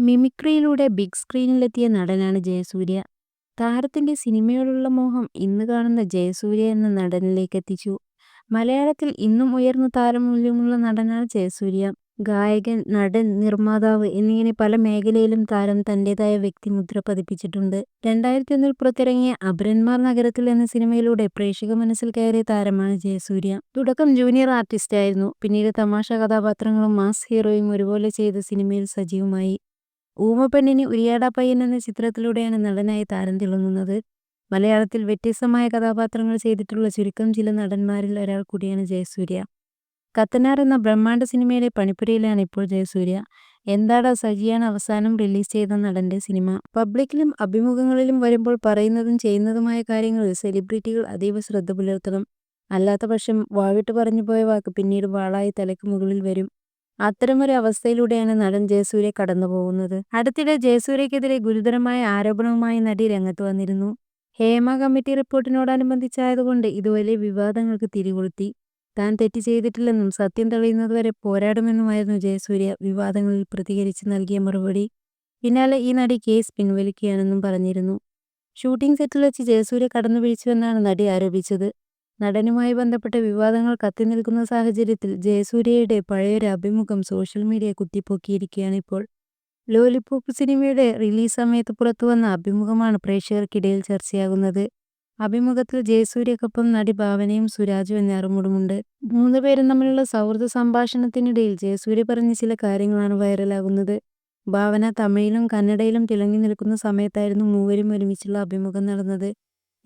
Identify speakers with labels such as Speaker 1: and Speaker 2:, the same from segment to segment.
Speaker 1: മിമിക്രിയിലൂടെ big സ്ക്രീനിലെത്തിയ നടനാണ് ജയസൂര്യ. താരത്തിന്റെ സിനിമയോടുള്ള മോഹം ഇന്ന് കാണുന്ന ജയസൂര്യ എന്ന നടനിലേക്ക് എത്തിച്ചു. മലയാളത്തിൽ ഇന്നും ഉയർന്ന താരമൂല്യമുള്ള നടനാണ് ജയസൂര്യ. ഗായകൻ, നടൻ, നിർമ്മാതാവ് എന്നിങ്ങനെ പല മേഖലയിലും താരം തന്റേതായ വ്യക്തിമുദ്ര പതിപ്പിച്ചിട്ടുണ്ട്. രണ്ടായിരത്തിയൊന്നിൽ പുറത്തിറങ്ങിയ അപരന്മാർ നഗരത്തിൽ എന്ന സിനിമയിലൂടെ പ്രേക്ഷക മനസ്സിൽ കയറിയ താരമാണ് ജയസൂര്യ. തുടക്കം ജൂനിയർ ആർട്ടിസ്റ്റായിരുന്നു. പിന്നീട് തമാശ കഥാപാത്രങ്ങളും മാസ് ഹീറോയും ഒരുപോലെ ചെയ്ത സിനിമയിൽ സജീവമായി. ഊമപ്പെണ്ണിന് ഉരിയാടാ പയ്യൻ എന്ന ചിത്രത്തിലൂടെയാണ് നടനായി താരം തിളങ്ങുന്നത്. മലയാളത്തിൽ വ്യത്യസ്തമായ കഥാപാത്രങ്ങൾ ചെയ്തിട്ടുള്ള ചുരുക്കം ചില നടന്മാരിൽ ഒരാൾ കൂടിയാണ് ജയസൂര്യ. കത്തനാർ എന്ന ബ്രഹ്മാണ്ഡ സിനിമയിലെ പണിപ്പുരയിലാണ് ഇപ്പോൾ ജയസൂര്യ. എന്താടാ സജിയാണ് അവസാനം റിലീസ് ചെയ്ത നടന്റെ സിനിമ. പബ്ലിക്കിലും അഭിമുഖങ്ങളിലും വരുമ്പോൾ പറയുന്നതും ചെയ്യുന്നതുമായ കാര്യങ്ങളിൽ സെലിബ്രിറ്റികൾ അതീവ ശ്രദ്ധ പുലർത്തണം. അല്ലാത്ത പക്ഷം വാവിട്ട് പറഞ്ഞു പോയ വാക്ക് പിന്നീട് വാളായി തലയ്ക്ക് മുകളിൽ വരും. അത്തരമൊരു അവസ്ഥയിലൂടെയാണ് നടൻ ജയസൂര്യ കടന്നുപോകുന്നത്. അടുത്തിടെ ജയസൂര്യക്കെതിരെ ഗുരുതരമായ ആരോപണവുമായി നടി രംഗത്ത് വന്നിരുന്നു. ഹേമ കമ്മിറ്റി റിപ്പോർട്ടിനോടനുബന്ധിച്ചായതുകൊണ്ട് ഇത് വലിയ വിവാദങ്ങൾക്ക് തിരികൊളുത്തി. താൻ തെറ്റ് ചെയ്തിട്ടില്ലെന്നും സത്യം തെളിയുന്നതുവരെ പോരാടുമെന്നുമായിരുന്നു ജയസൂര്യ വിവാദങ്ങളിൽ പ്രതികരിച്ച് നൽകിയ മറുപടി. പിന്നാലെ ഈ നടി കേസ് പിൻവലിക്കുകയാണെന്നും പറഞ്ഞിരുന്നു. ഷൂട്ടിംഗ് സെറ്റിൽ വെച്ച് ജയസൂര്യ കടന്നു പിടിച്ചുവെന്നാണ് നടി ആരോപിച്ചത്. നടനുമായി ബന്ധപ്പെട്ട വിവാദങ്ങൾ കത്തിനിൽക്കുന്ന സാഹചര്യത്തിൽ ജയസൂര്യയുടെ പഴയൊരു അഭിമുഖം സോഷ്യൽ മീഡിയ കുത്തിപ്പൊക്കിയിരിക്കുകയാണിപ്പോൾ. ലോലിപോപ്പ് സിനിമയുടെ റിലീസ് സമയത്ത് പുറത്തുവന്ന അഭിമുഖമാണ് പ്രേക്ഷകർക്കിടയിൽ ചർച്ചയാകുന്നത്. അഭിമുഖത്തിൽ ജയസൂര്യക്കൊപ്പം നടി ഭാവനയും സുരാജും വെഞ്ഞാറമൂടുമുണ്ട്. മൂന്നുപേരും തമ്മിലുള്ള സൗഹൃദ സംഭാഷണത്തിനിടയിൽ ജയസൂര്യ പറഞ്ഞ ചില കാര്യങ്ങളാണ് വൈറലാകുന്നത്. ഭാവന തമിഴിലും കന്നഡയിലും തിളങ്ങി നിൽക്കുന്ന സമയത്തായിരുന്നു മൂവരും ഒരുമിച്ചുള്ള അഭിമുഖം നടന്നത്.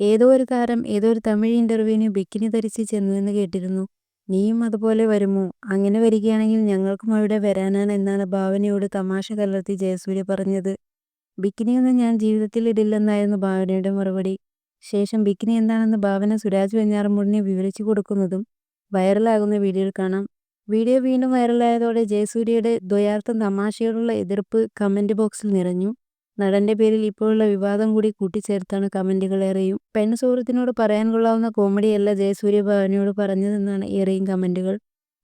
Speaker 1: ഏതോ ഒരു താരം ഏതോ ഒരു തമിഴ് ഇന്റർവ്യൂവിന് ബിക്കിനി ധരിച്ച് ചെന്നുവെന്ന് കേട്ടിരുന്നു. നീയും അതുപോലെ വരുമോ? അങ്ങനെ വരികയാണെങ്കിൽ ഞങ്ങൾക്കും അവിടെ വരാനാണ് എന്നാണ് ഭാവനയോട് തമാശ കലർത്തി ജയസൂര്യ പറഞ്ഞത്. ബിക്കിനിയൊന്നും ഞാൻ ജീവിതത്തിൽ ഇടില്ലെന്നായിരുന്നു ഭാവനയുടെ മറുപടി. ശേഷം ബിക്കിനി എന്താണെന്ന് ഭാവന സുരാജ് വെഞ്ഞാറമൂടിന് വിവരിച്ചു കൊടുക്കുന്നതും വൈറലാകുന്ന വീഡിയോയിൽ കാണാം. വീഡിയോ വീണ്ടും വൈറലായതോടെ ജയസൂര്യയുടെ ദ്വയാർത്ഥം തമാശയോടുള്ള എതിർപ്പ് കമന്റ് ബോക്സിൽ നിറഞ്ഞു. നടന്റെ പേരിൽ ഇപ്പോഴുള്ള വിവാദം കൂടി കൂട്ടിച്ചേർത്താണ് കമന്റുകൾ ഏറെയും. പെൺസുഹൃത്തിനോട് പറയാൻ കൊള്ളാവുന്ന കോമഡിയല്ല ജയസൂര്യ ഭവനിയോട് പറഞ്ഞതെന്നാണ് ഏറെയും കമന്റുകൾ.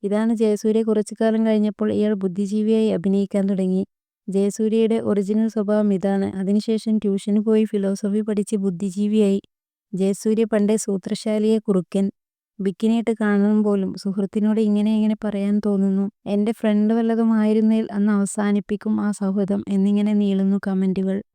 Speaker 1: ഇതാണ് ജയസൂര്യ കുറച്ചു കാലം കഴിഞ്ഞപ്പോൾ ഇയാൾ ബുദ്ധിജീവിയായി അഭിനയിക്കാൻ തുടങ്ങി. ജയസൂര്യയുടെ ഒറിജിനൽ സ്വഭാവം ഇതാണ്. അതിനുശേഷം ട്യൂഷന് പോയി ഫിലോസഫി പഠിച്ച് ബുദ്ധിജീവിയായി. ജയസൂര്യ പണ്ടേ സൂത്രശാലിയെ കുറുക്കൻ. ബിക്കിനിയിട്ട് കാണുന്നതും പോലും. സുഹൃത്തിനോട് ഇങ്ങനെ ഇങ്ങനെ പറയാൻ തോന്നുന്നു. എന്റെ ഫ്രണ്ട് വല്ലതും ആയിരുന്നേൽ അന്ന് അവസാനിപ്പിക്കും ആ സൗഹൃദം എന്നിങ്ങനെ നീളുന്നു കമന്റുകൾ.